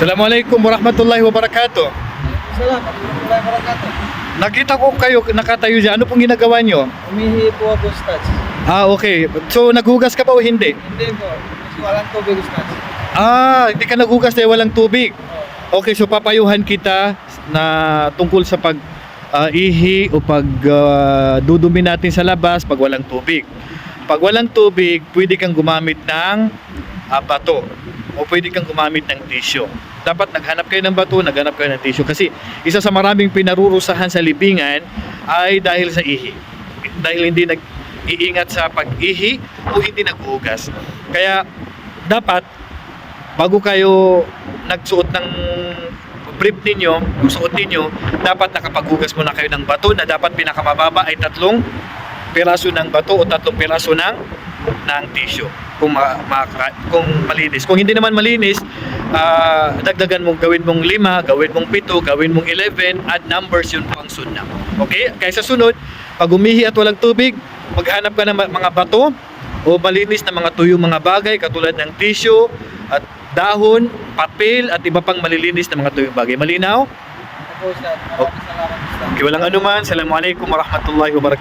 Assalamualaikum warahmatullahi wabarakatuh. Salamat. Warahmatullahi wabarakatuh. Nakita ko kayo nakatayo dyan. Ano pong ginagawa nyo? Umihi po ako, Stats. Ah, okay. So, naghugas ka pa o hindi? Hindi po. Kasi walang tubig, Stats. Ah, hindi ka naghugas dahil walang tubig. Okay, so papayuhan kita na tungkol sa pag ah, ihi o pag ah, dudumi natin sa labas pag walang tubig. Pag walang tubig, pwede kang gumamit ng ah, bato o pwede kang gumamit ng tissue. Dapat naghanap kayo ng bato, naghanap kayo ng tissue kasi isa sa maraming pinarurusahan sa libingan ay dahil sa ihi. Dahil hindi nag iingat sa pag-ihi o hindi naghugas. Kaya dapat bago kayo nagsuot ng brief ninyo, suot ninyo, dapat nakapaghugas muna kayo ng bato na dapat pinakamababa ay tatlong piraso ng bato o tatlong piraso ng ng tissue kung ma, ma- kung malinis. Kung hindi naman malinis, ah, dagdagan mong gawin mong lima, gawin mong pito, gawin mong 11, add numbers yun pang sunod. Okay? Kaya sa sunod, pag umihi at walang tubig, maghanap ka ng mga bato o malinis na mga tuyong mga bagay katulad ng tissue at dahon, papel at iba pang malilinis na mga tuyong bagay. Malinaw? Stats. Okay, walang anuman. Assalamualaikum warahmatullahi wabarakatuh.